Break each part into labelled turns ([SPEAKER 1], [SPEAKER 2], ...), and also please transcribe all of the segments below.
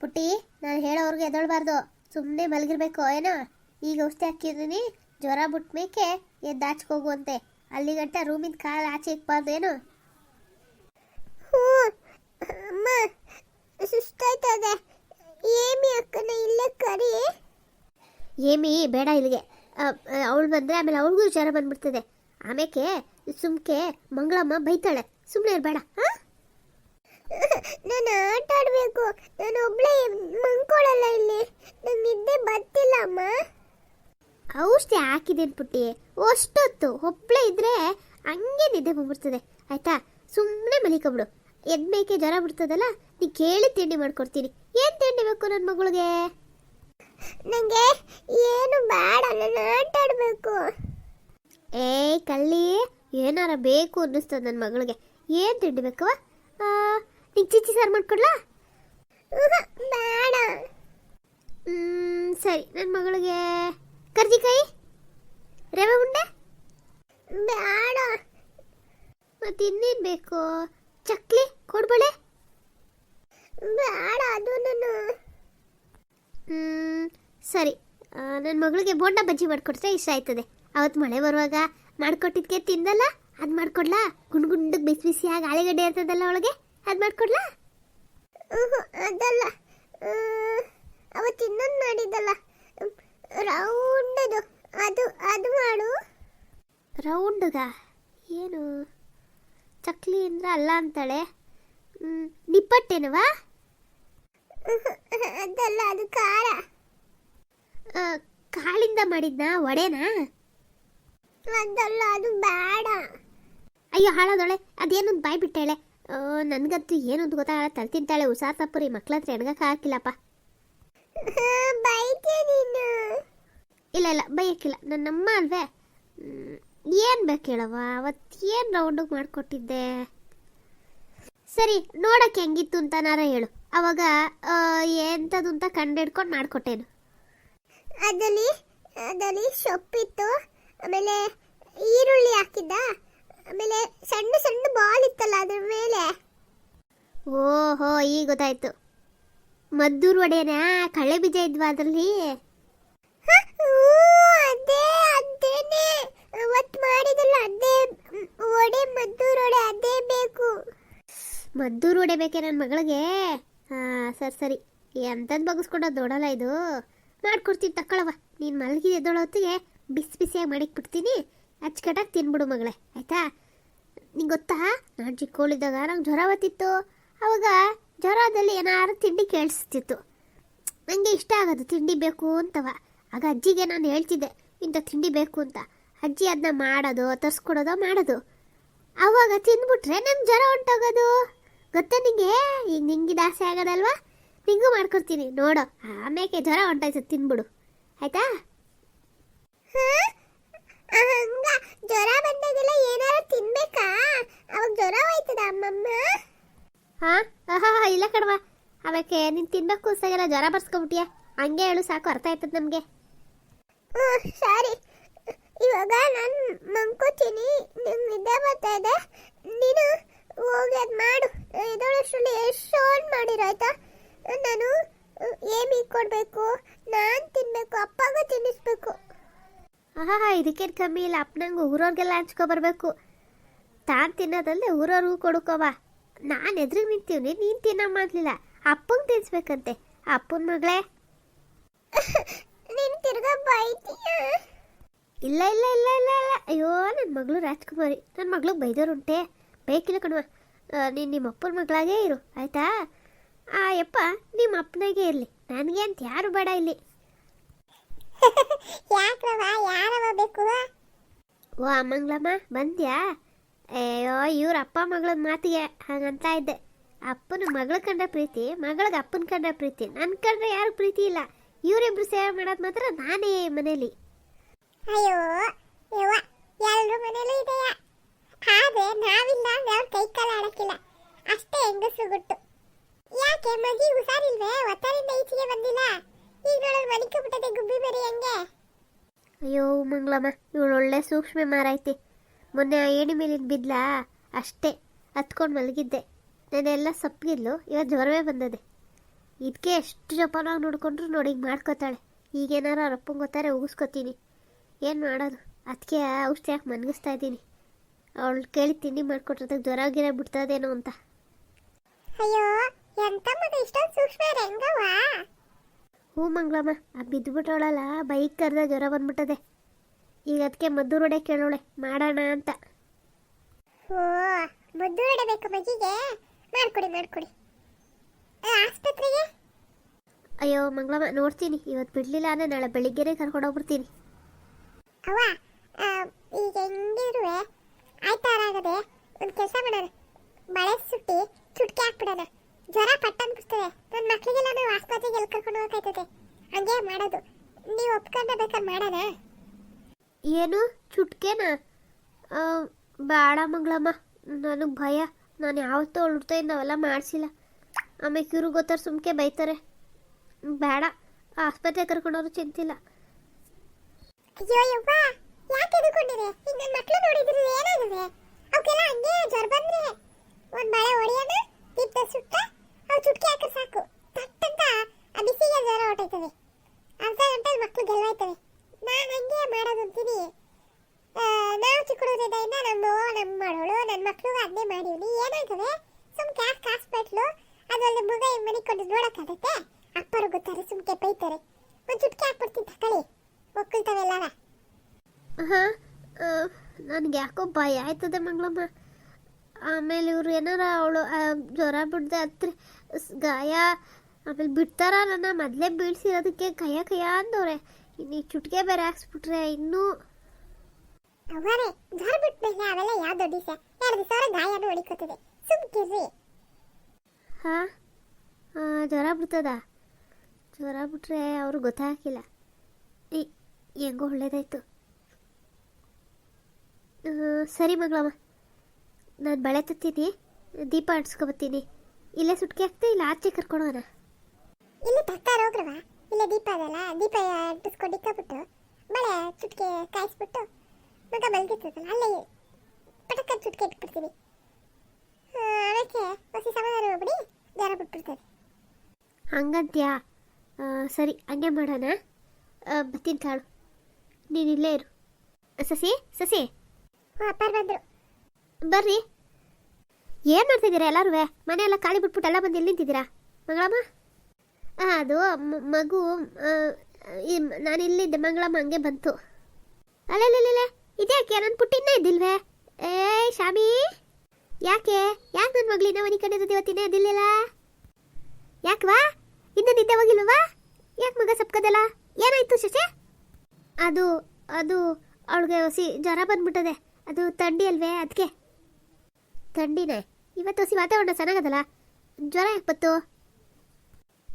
[SPEAKER 1] ಪುಟ್ಟಿ ನಾನು ಹೇಳೋರ್ಗೆ ಎದೊಳ್ಬಾರ್ದು ಸುಮ್ಮನೆ ಮಲಗಿರ್ಬೇಕು ಏನೋ? ಈಗ ಔಷಧಿ ಹಾಕಿದ್ದೀನಿ ಜ್ವರ ಬಿಟ್ಮೇಕೆ ಎದ್ದು ಆಚೆಗೋಗುವಂತೆ ಅಲ್ಲಿ ಗಂಟ ರೂಮಿಂದ ಕಾಲು ಆಚೆ ಇಕ್ಬಾರ್ದು ಏನು?
[SPEAKER 2] ಹ್ಞೂ ಅಮ್ಮ ಸುಸ್ತಾಯ್ತದೆ. ಏಮಿ ಅಕ್ಕನ ಇಲ್ಲೇ ಕರಿ?
[SPEAKER 1] ಏಮಿ ಬೇಡ ಇಲ್ಲಿಗೆ. ಅವಳು ಬಂದರೆ ಆಮೇಲೆ ಅವಳಿಗೂ ಜ್ವರ ಬಂದ್ಬಿಡ್ತದೆ. ಆಮೇಕೆ ಸುಮ್ಕೆ ಮಂಗಳಮ್ಮ ಬೈತಾಳೆ. ಸುಮ್ಮನೆ ಇರಬೇಡ ಹಾಂ?
[SPEAKER 2] ನಾನು ಆಟ ಆಡಬೇಕು. ನಾನು ಒಬ್ಳೆ ಮಂಕೊಳಲ್ಲ ಇಲ್ಲಿ. ನಂಗೆ ನಿದ್ದೆ ಬರ್ತಿಲ್ಲ ಅಮ್ಮ.
[SPEAKER 1] ಔಷಧಿ ಹಾಕಿದ್ದೀನಿ ಪುಟ್ಟಿ? ಅಷ್ಟೊತ್ತು. ಒಬ್ಳೆ ಇದ್ರೆ ಹಂಗೆ ನಿದ್ದೆ ಬಂದ್ಬಿಡ್ತದೆ. ಆಯ್ತಾ? ಸುಮ್ಮನೆ ಮಲಿಕೊಬಿಡು. ಎದ್ಬೇಕೆ ಜ್ವರ ಬಿಡ್ತದಲ್ಲ ನೀ ಕೇಳಿ ತಿಂಡಿ ಮಾಡ್ಕೊಡ್ತೀನಿ. ಏನು ತಿಂಡಿ ಬೇಕು ನನ್ನ ಮಗಳಿಗೆ?
[SPEAKER 2] ನನಗೆ ಏನು ಬೇಡ. ನಾನು ಆಟ ಆಡಬೇಕು.
[SPEAKER 1] ಏಯ್ ಕಳ್ಳಿ ಏನಾರ ಬೇಕು ಅನ್ನಿಸ್ತದ ನನ್ನ ಮಗಳಿಗೆ. ಏನು ತಿಂಡಿ ಬೇಕವ ಚಿಚ್ಚಿ ಸಾರು ಮಾಡ್ಕೊಡ್ಲಾ?
[SPEAKER 2] ಬೇಡ.
[SPEAKER 1] ಸರಿ. ನನ್ನ ಮಗಳಿಗೆ ಕರ್ಜಿಕಾಯಿ ರವೆ ಉಂಡೆ?
[SPEAKER 2] ಬೇಡ.
[SPEAKER 1] ಮತ್ತೆ ಇನ್ನೇನು ಬೇಕು? ಚಕ್ಲಿ, ಕೊಡ್ಬಳೆ?
[SPEAKER 2] ಬೇಡ ಅದು ನಾನು
[SPEAKER 1] ಸರಿ. ನನ್ನ ಮಗಳಿಗೆ ಬೋಂಡ ಬಜ್ಜಿ ಮಾಡಿಕೊಟ್ರೆ ಇಷ್ಟ ಆಯ್ತದೆ. ಅವತ್ತು ಮಳೆ ಬರುವಾಗ ಮಾಡಿಕೊಟ್ಟಿದ್ಕೆ ತಿಂದಲ್ಲ ಅದು ಮಾಡಿಕೊಡ್ಲಾ? ಗುಂಡು ಗುಂಡಕ್ಕೆ ಬಿಸಿ ಬಿಸಿಯಾಗಿ ಆಳಿಗಡ್ಡೆ ಇರ್ತದಲ್ಲ ಒಳಗೆ ಅದು ಮಾಡ್ಕೊಡ್ಲಾ?
[SPEAKER 2] ಅದಲ್ಲ. ಅವತ್ತು ಇನ್ನೊಂದು ಮಾಡಿದ್ದಲ್ಲ. ರೌಂಡದು. ಅದು ಅದು ಮಾಡು.
[SPEAKER 1] ರೌಂಡ್ಗ ಏನು? ಚಕ್ಲಿ ಅಂದ್ರೆ ಅಲ್ಲ ಅಂತಾಳೆ? ನಿಪ್ಪಟ್ಟೆನವಾ?
[SPEAKER 2] ಅದಲ್ಲ ಅದು ಖಾರ.
[SPEAKER 1] ಕಾಳಿಂದ ಮಾಡಿದ್ನ? ವಡೆನಾ?
[SPEAKER 2] ಅದಲ್ಲ ಅದು ಬೇಡ
[SPEAKER 1] ಅಯ್ಯೋ ಹಾಳಾದೊಳೆ. ಅದೇನು ಬಾಯ್ ಬಿಟ್ಟಾಳೆ ನನಗಂತೂ ಏನು ಅಂತ ಗೊತ್ತಾಗಲ್ಲ ತಲೆ ತಿಂತಾಳೆ ತಪ್ಪು ರೀ. ಮಕ್ಳ ಹತ್ರ ಎಣ್ಗಕ್ಕೆ ಹಾಕಿಲ್ಲಪ್ಪ. ಇಲ್ಲ ಇಲ್ಲ ಬೈಯಕ್ಕಿಲ್ಲ. ನನ್ನಮ್ಮ ಅಲ್ವೇ? ಏನು ಬೇಕು ಹೇಳವ ಏನು ರೌಂಡಿಗೆ ಮಾಡಿಕೊಟ್ಟಿದ್ದೆ? ಸರಿ ನೋಡಕ್ಕೆ ಹೆಂಗಿತ್ತು ಅಂತನಾರ ಹೇಳು. ಅವಾಗ ಎಂಥದ್ದು ಅಂತ ಕಂಡಿಡ್ಕೊಂಡು ಮಾಡಿಕೊಟ್ಟೇನು.
[SPEAKER 2] ಅದಲ್ಲಿ ಅದಲ್ಲಿ ಸೊಪ್ಪಿತ್ತು ಆಮೇಲೆ ಈರುಳ್ಳಿ ಹಾಕಿದ್ದ? ಆಮೇಲೆ ಸಣ್ಣ ಸಣ್ಣ ಬಾಲ್ ಇತ್ತಲ್ಲ ಅದ್ರ ಮೇಲೆ.
[SPEAKER 1] ಓಹೋ, ಈಗ ಗೊತ್ತಾಯ್ತು. ಮದ್ದೂರ್ ಒಡೆಯನ, ಕಳೆ ಬೀಜ ಇದ್ವಾ ಅದರಲ್ಲಿ?
[SPEAKER 2] ಅದೇ, ಅದೇನೆ. ಮಾಡಿದಲ್ಲ ಅದೇ ಮದ್ದೂರು ವಡೆ ಅದೇ ಬೇಕು.
[SPEAKER 1] ಬೇಕೆ ನನ್ನ ಮಗಳಿಗೆ? ಹಾಂ, ಸರಿ ಸರಿ. ಎಂಥದ್ದು ಬಗ್ಸ್ಕೊಂಡೋದು ದೊಡಲ್ಲ ಇದು? ಮಾಡ್ಕೊಡ್ತೀನಿ ತಕ್ಕೊಳವ ನೀನು ಮಲಗಿದೆ ಎದ್ದೋಳ ಹೊತ್ತಿಗೆ ಬಿಸಿ ಬಿಸಿಯಾಗಿ ಮಾಡಿಕ್ಬಿಡ್ತೀನಿ ಅಚ್ಚಕಟ್ಟಾಗಿ ತಿನ್ಬಿಡು ಮಗಳೇ, ಆಯ್ತಾ? ನಿಂಗೆ ಗೊತ್ತಾ? ನಾನು ಚಿಕ್ಕವಳಿದ್ದಾಗ ನಂಗೆ ಜ್ವರ ಬತ್ತಿತ್ತು ಅವಾಗ ಜ್ವರದಲ್ಲಿ ಏನಾದ್ರು ತಿಂಡಿ ಕೇಳಿಸ್ತಿತ್ತು. ನನಗೆ ಇಷ್ಟ ಆಗೋದು, ತಿಂಡಿ ಬೇಕು ಅಂತವ. ಆಗ ಅಜ್ಜಿಗೆ ನಾನು ಹೇಳ್ತಿದ್ದೆ, ಇಂಥ ತಿಂಡಿ ಬೇಕು ಅಂತ. ಅಜ್ಜಿ ಅದನ್ನ ಮಾಡೋದು, ತರಿಸ್ಕೊಡೋದು, ಮಾಡೋದು. ಅವಾಗ ತಿಂದ್ಬಿಟ್ರೆ ನನ್ನ ಜ್ವರ ಹೊಂಟೋಗೋದು ಗೊತ್ತಾ ನಿಂಗೆ? ಈಗ ನಿಂಗೆ ದಾಸೆ ಆಗೋದಲ್ವಾ? ನಿಂಗೂ ಮಾಡ್ಕೊಡ್ತೀನಿ. ನೋಡು ಆಮೇಲೆ ಜ್ವರ ಹೊಂಟಾಯ್ತು ತಿನ್ಬಿಡು. ಆಯ್ತಾ
[SPEAKER 2] ಹ? ಹಂಗ ಜ್ವರ ಬಂದಾಗೆಲ್ಲ ಏನಾರು ತಿನ್ಬೇಕಾ ಅವಾಗ ಜ್ವರ ಹೋಯ್ತದ ಅಮ್ಮಮ್ಮ
[SPEAKER 1] ಹಾಂ ಆಹಾ ಇಲ್ಲ ಕಣವ ಅವಕ್ಕೆ ನಿನ್ ತಿನ್ಬೇಕು ಅನ್ಸಾಗೆಲ್ಲ ಜ್ವರ ಬರ್ಸ್ಕೊಬಿಟ್ಯಾ ಹಂಗೆ ಹೇಳು ಸಾಕು ಅರ್ಥ ಆಯ್ತದ ನಮಗೆ.
[SPEAKER 2] ಸಾರಿ ಸರಿ. ಇವಾಗ ನಾನು ಮಂಕೋತೀನಿ ನಿಮ್ ನಿದ್ದೆ ಬರ್ತಾ ಇದೆ. ನೀನು ಹೋಗಿ ಅದು ಮಾಡು. ಇದರಷ್ಟರಲ್ಲಿ ಎಷ್ಟು ಆನ್ ಮಾಡಿರೋ ಆಯ್ತಾ? ನಾನು ಏಮಿ ಕೊಡಬೇಕು ನಾನು ತಿನ್ನಬೇಕು ಅಪ್ಪಗೂ ತಿನ್ನಿಸ್ಬೇಕು.
[SPEAKER 1] ಆಹಾ ಇದಕ್ಕೇನು ಕಮ್ಮಿ ಇಲ್ಲ. ಅಪ್ಪನಂಗೆ ಊರವ್ರಿಗೆಲ್ಲ ಹಂಚ್ಕೊಬರ್ಬೇಕು ತಾನು ತಿನ್ನೋದಲ್ಲೇ ಊರವ್ರಿಗೂ ಕೊಡುಕೋವ. ನಾನು ಎದುರಿಗೆ ನಿಂತೀವಿ ನೀನು ತಿನ್ನೋ ಮಾಡಲಿಲ್ಲ. ಅಪ್ಪಂಗೆ ತಿನ್ಸ್ಬೇಕಂತೆ. ಅಪ್ಪನ ಮಗಳೇ.
[SPEAKER 2] ನೀನು ತಿರ್ಗಾ ಬೈತೀಯ?
[SPEAKER 1] ಇಲ್ಲ ಇಲ್ಲ ಇಲ್ಲ ಇಲ್ಲ ಇಲ್ಲ. ಅಯ್ಯೋ ನನ್ನ ಮಗಳು ರಾಜ್ಕುಮಾರಿ. ನನ್ನ ಮಗಳಿಗೆ ಬೈದೋರುಂಟೆ. ಬೇಕಿಲ್ಲ ಕಣವ ನೀನು ನಿಮ್ಮ ಅಪ್ಪನ ಮಗಳಾಗೇ ಇರು ಆಯ್ತಾ? ಆ ಯಪ್ಪ ನಿಮ್ಮ ಅಪ್ಪನಾಗೆ ಇರಲಿ. ನನಗೆ ಅಂತ ಯಾರು ಬೇಡ ಇಲ್ಲಿ.
[SPEAKER 2] ಯಾಕ್ರವ ಯಾರವ ಬೇಕು?
[SPEAKER 1] ಓ ಅಮ್ಮಂಗ್ಲಮ್ಮ ಬಂದ್ಯಾ? ಅಯ್ಯೋ ಇವ್ರ ಅಪ್ಪ ಮಗಳ ಮಾತಿಗೆ ಹಂಗಂತ ಇದ್ದೆ. ಅಪ್ಪನ ಮಗಳ ಕಂಡ ಪ್ರೀತಿ ಮಗಳಿಗೆ ಅಪ್ಪನ ಕಂಡ ಪ್ರೀತಿ. ನನ್ನ ಕಂಡ್ರೆ ಯಾರು ಪ್ರೀತಿ ಇಲ್ಲ. ಇವರಿಬ್ರು ಸೇವೆ ಮಾಡೋದು ಮಾತ್ರ ನಾನೇ ಮನೇಲಿ.
[SPEAKER 2] ಅಯ್ಯೋ ಯವ್ವ ಎಲ್ಲರೂ ಮನೇಲೂ ಇದೆಯಾ? ಆದ್ರೆ ನಾವಿಲ್ಲ ಅವ್ರ ಕೈ ಕಾಲ ಆಡಕ್ಕಿಲ್ಲ. ಅಷ್ಟೇ ಹೆಂಗಸು ಗುಟ್ಟು. ಯಾಕೆ ಮಗಿ ಹುಷಾರಿಲ್ವೇ? ಒತ್ತಾರಿಂದ ಈಚೆಗೆ ಬಂದಿಲ್ಲ. ಈಗ ಮಲಿಕೆ ಬಿಟ್ಟದೆ ಗುಬ್ಬಿ ಬೇರೆ ಹೆಂಗೆ?
[SPEAKER 1] ಅಯ್ಯೋ ಮಂಗಳಮ್ಮ ಇವಳು ಒಳ್ಳೆ ಸೂಕ್ಷ್ಮ ಮಾರೈತಿ ಮೊನ್ನೆ ಆ ಏಣಿ ಮೇಲಿನ ಬಿದ್ಲಾ? ಅಷ್ಟೇ. ಹತ್ಕೊಂಡು ಮಲಗಿದ್ದೆ. ನಾನೆಲ್ಲ ಸಪ್ಪಗಿದ್ಲು ಇವತ್ತು ಜ್ವರವೇ ಬಂದದೆ. ಇದಕ್ಕೆ ಎಷ್ಟು ಜಪಾನಾಗಿ ನೋಡಿಕೊಂಡ್ರು ನೋಡಿ ಹಿಂಗೆ ಮಾಡ್ಕೋತಾಳೆ. ಈಗೇನಾರು ಅವ್ರ ಅಪ್ಪಂಗೆ ಗೊತ್ತಾರೆ ಉಗಿಸ್ಕೊತೀನಿ. ಏನು ಮಾಡೋದು? ಅದಕ್ಕೆ ಔಷಧಿ ಯಾಕೆ ಮನ್ಗಿಸ್ತಾ ಇದ್ದೀನಿ. ಅವಳು ಕೇಳಿ ತಿಂಡಿ ಮಾಡಿಕೊಟ್ರದಾಗ ಜ್ವರ ಗಿರ ಬಿಡ್ತದೇನೋ ಅಂತ.
[SPEAKER 2] ಅಯ್ಯೋ ಎಂತ ಮಗ ಇಷ್ಟೊಂದು ಸೂಕ್ಷ್ಮ ರಂಗವಾ
[SPEAKER 1] ಹ್ಞೂ ಮಂಗಳಮ್ಮ ಆ ಬಿದ್ದುಬಿಟ್ಟವಳಲ್ಲ ಬೈಕ್ ಕರೆದ ಜ್ವರ ಬಂದ್ಬಿಟ್ಟದೆ. ಈಗ ಅದಕ್ಕೆ ಮದ್ದು ರೋಡೆ ಕೇಳೋಳೆ ಮಾಡೋಣ ಅಂತ.
[SPEAKER 2] ಓ ಮದ್ದು ಇಡಬೇಕು ಮಗಿಗೆ ಮಾಡ್ಕೊಡಿ ಮಾಡ್ಕೊಡಿ. ಆಸ್ಪತ್ರೆಗೆ?
[SPEAKER 1] ಅಯ್ಯೋ ಮಂಗಳಮ್ಮ ನೋಡ್ತೀನಿ. ಇವತ್ತು ಬಿಡಲಿಲ್ಲ ಅಂದರೆ ನಾಳೆ ಬೆಳಿಗ್ಗೆನೇ ಕರ್ಕೊಂಡೋಗ್ಬಿಡ್ತೀನಿ
[SPEAKER 2] ಅವ್ವ ಆ, ಈಗ ಹೆಂಗಿರುವೆ? ಆಯ್ತಾರಾಗದೆ ಒಂದು ಕೆಲಸ ಮಾಡೋಣ. ಮಳೆ ಸುಟ್ಟಿ ಚುಟ್ಕಿ ಹಾಕ್ಬಿಡೋಣ. ಜ್ವರ ಪಟ್ಟ ಅನ್ಬಿಡ್ತದೆ ನನ್ನ ಮಕ್ಳಿಗೆಲ್ಲ ನಾವು ಆಸ್ಪತ್ರೆಗೆ ಎಲ್ಲಿ ಕರ್ಕೊಂಡು ಹೋಗಕ್ಕಾಯ್ತದೆ ಹಂಗೆ ಮಾಡೋದು. ನೀವು ಒಪ್ಕೊಂಡ ಬೇಕಾದ್ರೆ ಮಾಡೋಣ.
[SPEAKER 1] ಏನು? ಚುಟ್ಕೆನಾ? ಬೇಡ ಮಂಗಳಮ್ಮ. ನನಗೆ ಭಯ. ನಾನು ಯಾವತ್ತೂ ಅವಳ ಹುಡ್ತಾಯಿಂದ ನಾವೆಲ್ಲ ಮಾಡಿಸಿಲ್ಲ. ಆಮೇಲೆ ಇವ್ರಿಗೆ ಗೊತ್ತಾರೆ ಸುಮ್ಕೆ ಬೈತಾರೆ. ಬೇಡ. ಆಸ್ಪತ್ರೆ ಕರ್ಕೊಂಡವ್ರು ಚಿಂತಿಲ್ಲ.
[SPEAKER 2] ಅಯ್ಯೋ ಯಾಕೆ ಬಂದ್ರೆ. ಒಂದ್ ಬಳೆ ಚುಟ್ಕಿ ಸಾಕು. ತಟ್ಟಂತ ಆ ಬಿಸಿಗೆ ಗೆಲ್ಲೋಯ್ತವೆ. ನಾನು ಹಂಗೆ ಮಾಡೋದು ಅಂತೀನಿ ಆ, ನಾವು ಚಿಕ್ಕ ಹುಡುಗರಿದ್ದಿಂದ ನಮ್ಮ ನಮ್ಮ ಮಾಡೋಳು ನನ್ನ ಮಕ್ಕಳು ಅದನ್ನೇ ಮಾಡೀವಿ ಏನಾಗ್ತದೆ ಸುಮ್ ಕ್ಯಾಸ್ ಹಾಸ್ಪಿಟ್ಲು ಅದರಲ್ಲಿ ಮಗ ಮನೆ ಕೊಂಡು ನೋಡೋಕ್ಕಾಗತ್ತೆ? ಅಪ್ಪರು ಗೊತ್ತಾರೆ ಸುಮ್ಕೆ ಬೈತಾರೆ. ಒಂದು ಚುಟ್ಕಿ ಹಾಕ್ಬಿಡ್ತೀನಿ ತಕೊಳ್ಳಿ ಒಕ್ಕಲ್ತಾವೆಲ್ಲ
[SPEAKER 1] ಹಾಂ ನನಗೆ ಯಾಕೋ ಭಯ ಆಯ್ತದೆ ಮಂಗಳಮ್ಮ. ಆಮೇಲೆ ಇವ್ರು ಏನಾರ ಅವಳು ಜ್ವರ ಬಿಡ್ದೆ ಹತ್ರ ಗಾಯ ಆಮೇಲೆ ಬಿಡ್ತಾರ ನನ್ನ ಮೊದಲೇ ಬೀಳ್ಸಿರೋದಕ್ಕೆ ಕಯ್ಯ ಕಯ್ಯ ಅಂದವ್ರೆ. ಇನ್ನು ಈ ಚುಟ್ಕೆ ಬೇರೆ ಹಾಕ್ಸ್ಬಿಟ್ರೆ ಇನ್ನೂ
[SPEAKER 2] ಅವರೇ ಜ್ವರ ಬಿಟ್ಮೇಲೆ ಅವೆಲ್ಲ ಯಾವ ದೊಡ್ಡ ವಿಷಯ ಎರಡು ಸಾವಿರ ಗಾಯನೂ ಹೊಡಿಕೋತದೆ. ಸುಮ್ಕಿರ್ರಿ
[SPEAKER 1] ಹಾಂ? ಜ್ವರ ಬಿಡ್ತದ? ಜ್ವರ ಬಿಟ್ರೆ ಅವ್ರು ಗೊತ್ತಾಗಿಲ್ಲ ಈ ಹೆಂಗೋ ಒಳ್ಳೇದಾಯ್ತು. ಸರಿ ಮಗಳಮ್ಮ. ನಾನು ಬಳೆ ತತ್ತೀನಿ. ದೀಪ ಅಂಟಿಸ್ಕೊಬತ್ತೀನಿ ಇಲ್ಲೇ ಸುಟ್ಕೆ ಆಗ್ತಾ ಇಲ್ಲ ಆಚೆ ಕರ್ಕೊಂಡೋಣ
[SPEAKER 2] ಇಲ್ಲಿ ತರ್ತಾರ ಹೋಗ್ರವ ಇಲ್ಲೇ ದೀಪ ಅದಲ್ಲ ದೀಪ ಅಂಟಿಸ್ಕೊಂಡು ಇಕ್ಕಬಿಟ್ಟು ಬಳೆ ಚುಟ್ಕೆ ಕಾಯಿಸ್ಬಿಟ್ಟು ಮಗ ಮಲಗಿರ್ತದಲ್ಲ ಅಲ್ಲೇ ಪಟಕ ಚುಟ್ಕೆ ಇಟ್ಬಿಡ್ತೀನಿ ಆ, ಅದಕ್ಕೆ ಹೊಸಿ ಸಮಾಧಾನ ಹೋಗ್ಬಿಡಿ ಜ್ವರ ಬಿಟ್ಬಿಡ್ತದೆ.
[SPEAKER 1] ಹಂಗಂತ್ಯಾ? ಸರಿ ಹಂಗೆ ಮಾಡೋಣ. ಬರ್ತೀನಿ ತಾಳು. ನೀನು ಇಲ್ಲೇ ಇರು. ಸಸಿ ಸಸಿ.
[SPEAKER 2] ಓ ಅಪ್ಪಾರ್ ಬಂದ್ರು
[SPEAKER 1] ಬರ್ರಿ. ಏನು ಮಾಡ್ತಿದ್ದೀರಾ ಎಲ್ಲರೂ ಮನೆ ಎಲ್ಲ ಖಾಲಿ ಬಿಟ್ಬಿಟ್ಟು ಎಲ್ಲ ಬಂದು ಎಲ್ಲಿ ನಿಂತಿದ್ದೀರಾ? ಮಂಗಳಮ್ಮ? ಅದು ಮಗು ಆ, ಈ ನಾನು ಇಲ್ಲಿದ್ದೆ ಮಂಗಳಮ್ಮ ಹಂಗೆ ಬಂತು. ಅಲ್ಲೇ ಇದ್ಯಾಕೆ? ನನ್ನ ಪುಟ್ಟಿನ ಇದ್ದಿಲ್ವೇ? ಏ ಶಾಮಿ! ಯಾಕೆ? ಯಾಕೆ ನನ್ನ ಮಗಳಿನ ಮನೆ ಕಡೆ ದೇವತಿನೇ ಇದ್ದಿಲ್ಲ ಯಾಕವಾ ಇನ್ನು ನಿದ್ದೆ ಹೋಗಿಲ್ವಾ ಯಾಕೆ ಮಗ ಸಪ್ಕದಲ್ಲ? ಏನಾಯ್ತು ಶಶಿ? ಅದು ಅದು ಅವಳಿಗೆ ಹೊಸಿ ಜ್ವರ ಬಂದ್ಬಿಟ್ಟದೆ. ಅದು ಥಂಡಿ ಅಲ್ವೇ ಅದಕ್ಕೆ ಥಂಡಿನೇ? ಇವತ್ತು ಹೊಸಿ ವಾತಾವರಣ ಚೆನ್ನಾಗದಲ್ಲ? ಜ್ವರ ಯಾಕೆ ಬತ್ತು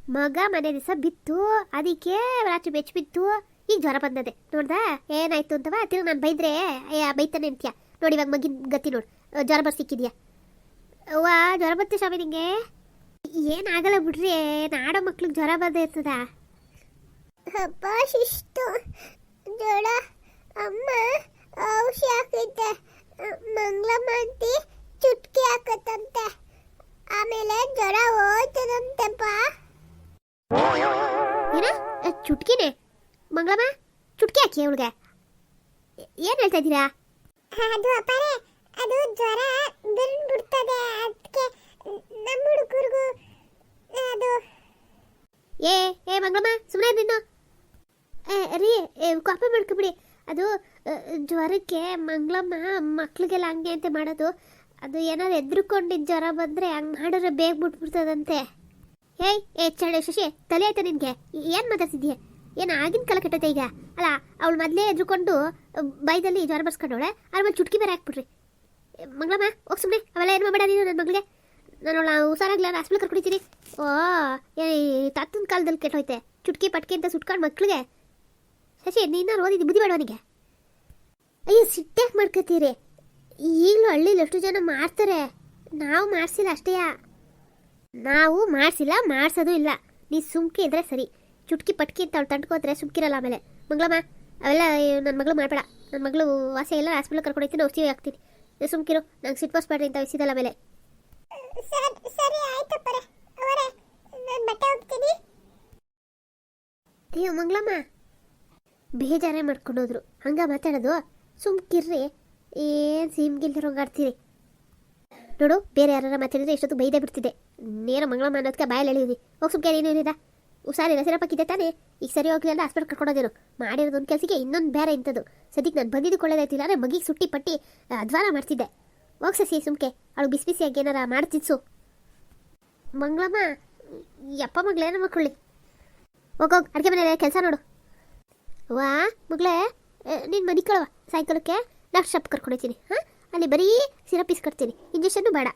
[SPEAKER 1] ಮಗ ಮನೆ ದಿವಸ ಬಿತ್ತು. ಅದಕ್ಕೆ ರಾತ್ರಿ ಬೆಚ್ಚ ಬಿತ್ತು. ಈಗ ಜ್ವರ ಬಂದದೆ. ನೋಡ್ದಾ? ಏನಾಯ್ತು ಅಂತವಾ? ತಿರು ನಾನು ಬೈದ್ರೆ ಬೈತಾನೆ ಅಂತ್ಯ. ನೋಡಿ ಇವಾಗ ಮಗಿನ ಗತಿ ನೋಡು. ಜ್ವರ ಬರ್ ಸಿಕ್ಕಿದ್ಯಾ? ಅವ್ವ, ಜ್ವರ ಬತ್ತೆ ಸ್ವಾಮಿ ನಿಂಗೆ. ಏನಾಗಲ್ಲ ಬಿಡ್ರಿ. ನಾಡೋ ಮಕ್ಳಿಗೆ ಜ್ವರ ಬಂದ ಇರ್ತದ.
[SPEAKER 2] ಅಪ್ಪ ಜ್ವರ ಅಮ್ಮ, ಔಷಧಿ ಹಾಕಿದ್ದೆ ಮಂಗ್ಲಮ್ಮ ಅಂತಿ ಚುಟ್ಕಿ ಹಾಕತ್ತಂತೆ. ಆಮೇಲೆ ಜ್ವರ ಹೋಯ್ತದಂತೆಪ್ಪ.
[SPEAKER 1] ಏನ? ಚುಟ್ಕಿನೇ? ಮಂಗಳಮ್ಮ ಚುಟ್ಕಿ ಹಾಕಿ ಅವಳಿಗೆ. ಏನ್ ಹೇಳ್ತಾ ಇದ್ದೀರಾ?
[SPEAKER 2] ಅದು ಅಪ್ಪಾರೆ ಅದು ಜ್ವರ ಬಿಡ್ತದೆ ಅದಕ್ಕೆ ನಮ್ಮ ಹುಡುಗರಿಗೂ ಅದು.
[SPEAKER 1] ಏ ಏ ಮಂಗಳಮ್ಮ ಸುಮ್ಮನೆ ನಿನ್ನು ಏ ರೀ ಏ, ಕೋಪ ಮಾಡ್ಕೊಬಿಡಿ. ಅದು ಜ್ವರಕ್ಕೆ ಮಂಗಳಮ್ಮ ಮಕ್ಳಿಗೆಲ್ಲ ಹಂಗೆ ಅಂತ ಮಾಡೋದು. ಅದು ಏನಾದ್ರು ಎದ್ರುಕೊಂಡಿದ್ದ ಜ್ವರ ಬಂದರೆ ಹಂಗೆ ಮಾಡಿದ್ರೆ ಬೇಗ ಬಿಟ್ಬಿಡ್ತದಂತೆ ಏಯ್ ಏ, ಚಳ್ಳೆ ಶಶಿ, ತಲೆ ಆಯ್ತಾ ನಿನಗೆ. ಏನು ಮಾತಾಡ್ತಿದ್ಯ ಏನು ಆಗಿನ ಕಾಲ ಕೆಟ್ಟೈತೆ ಈಗ? ಅಲ್ಲ, ಅವಳು ಮೊದಲೇ ಎದ್ರುಕೊಂಡು ಬೈದಲ್ಲಿ ಜ್ವರ ಬರ್ಸ್ಕೊಂಡವಳೆ ಅದ್ರ ಮೇಲೆ ಚುಟ್ಕಿ ಬೇರೆ ಹಾಕ್ಬಿಟ್ರಿ. ಮಗಳಮ್ಮ, ಹೋಗಿ ಸುಮ್ಮನೆ ಅವೆಲ್ಲ ಏನು ಮಾಡಬೇಡ ನೀನು ನನ್ನ ಮಗಳಿಗೆ? ನಾನು ಅವಳ ಹುಷಾರಾಗ್ಲ ಹಾಸ್ಪಿಟಲ್ ಕರ್ಕೊಂಡಿದ್ದೀನಿ ಓ, ಏ, ತಾತನ ಕಾಲದಲ್ಲಿ ಕೆಟ್ಟೋಯ್ತೆ. ಚುಟ್ಕಿ, ಪಟ್ಕಿ ಅಂತ ಸುಟ್ಕೊಂಡು ಮಕ್ಳಿಗೆ. ಶಶಿ, ನೀನು ಓದಿದ್ದು ಬುದ್ಧಿ ಬೇಡ ಅವನಿಗೆ ಅಯ್ಯೋ ಸಿಟ್ಟ್ಯಾಕೆ ಮಾಡ್ಕೋತೀರಿ ಈಗಲೂ ಹಳ್ಳಿಲಿ ಎಷ್ಟು ಜನ ಮಾಡ್ತಾರೆ? ನಾವು ಮಾಡಿಸಿಲ್ಲ ಅಷ್ಟೇಯ ನಾವು ಮಾಡಿಸಿಲ್ಲ ಮಾಡಿಸೋದು ಇಲ್ಲ. ನೀ ಸುಮ್ಕೆ ಇದ್ರೆ ಸರಿ. ಚುಟ್ಕಿ ಪಟ್ಕಿ ಅಂತ ಅವ್ಳು ತಂಡ್ಕೋದ್ರೆ ಸುಮ್ಕಿರಲ್ಲ ಆಮೇಲೆ. ಮಂಗಳಮ್ಮ ಅವೆಲ್ಲ ನನ್ನ ಮಗಳು ಮಾಡಬೇಡ. ನನ್ನ ಮಗಳು ವಾಸಿ ಎಲ್ಲ ಹಾಸ್ಪಿಟಲ್ ಕರ್ಕೊಂಡೋಗ್ತೀನಿ ಔಷಧಿ ಹಾಕ್ತೀನಿ. ಸುಮ್ಕಿರು ನಂಗೆ ಅಂತ
[SPEAKER 2] ಸರಿ ಆಯ್ತಪ್ಪರೆ ಅವರೇ ಬಟ್ಟೆ ಹೋಗ್ತೀನಿ
[SPEAKER 1] ಅಯ್ಯೋ ಮಂಗಳಮ್ಮ. ಬೇಜಾರೇ ಮಾಡ್ಕೊಂಡೋದ್ರು. ಹಂಗ ಮಾತಾಡೋದು? ಸುಮ್ಕಿರ್ರಿ. ಏನು ಸಿಮ್ಗಿಲ್ದಿರೋ ಆಡ್ತೀರಿ? ನೋಡು ಬೇರೆ ಯಾರು ಮಾತಾಡಿದ್ರೆ ಎಷ್ಟೊತ್ತು ಬೈದೇ ಬಿಡ್ತಿದ್ದೆ. ನೇರ ಮಂಗಳಮ್ಮ ಅನ್ನೋದಕ್ಕೆ ಬಾಯಲ್ಲಿ ಎಳಿದಿ ಹೋಗಿ ಸುಮ್ಕೆ ಏನು ಏನಿದ ಹುಷಾರಿಲ್ಲ ಸಿರಪ್ಪಾಕಿದ್ದೆ ತಾನೇ. ಈಗ ಸರಿ ಹೋಗಿಲ್ಲ ಹಾಸ್ಪಿಟಲ್ ಕರ್ಕೊಂಡೋದೇನು ಮಾಡಿರೋದು ಒಂದು ಕೆಲಸಕ್ಕೆ ಇನ್ನೊಂದು ಬೇರೆ ಇಂಥದ್ದು. ಸದ್ಯಕ್ಕೆ ನಾನು ಬಂದಿದ್ದು ಕೊಳ್ಳೋದಾಯ್ತಿಲ್ಲ ಅಂದರೆ ಮಗಿಗೆ ಸುಟ್ಟಿ ಪಟ್ಟಿ ಅಧ್ವಾನ ಮಾಡ್ತಿದ್ದೆ. ಹೋಗಿ ಸಸಿ ಸುಮ್ಕೆ. ಅವಳು ಬಿಸಿ ಬಿಸಿಯಾಗಿ ಏನಾರ ಮಾಡ್ತಿದ್ಸು. ಮಂಗಳಮ್ಮ, ಯಪ್ಪ ಮಗಳೇನ ಮಕ್ಕಳಿ ಹೋಗೋಗ್ ಅಡುಗೆ ಮನೆ ಕೆಲಸ ನೋಡು. ವಾ, ಮಗಳೇ ನೀನು ಮನೆ ಕಳವ ಸಾಯಂಕಾಲಕ್ಕೆ ಡಾಕ್ಟರ್ ಶಾಪ್ ಕರ್ಕೊಂಡೋಗ್ತೀನಿ ಹಾಂ? ಅಲ್ಲಿ ಬರೀ ಸಿರಪ್ ಇಸ್ಕೊಡ್ತೀನಿ ಇಂಜೆಕ್ಷನ್ನು ಬೇಡ.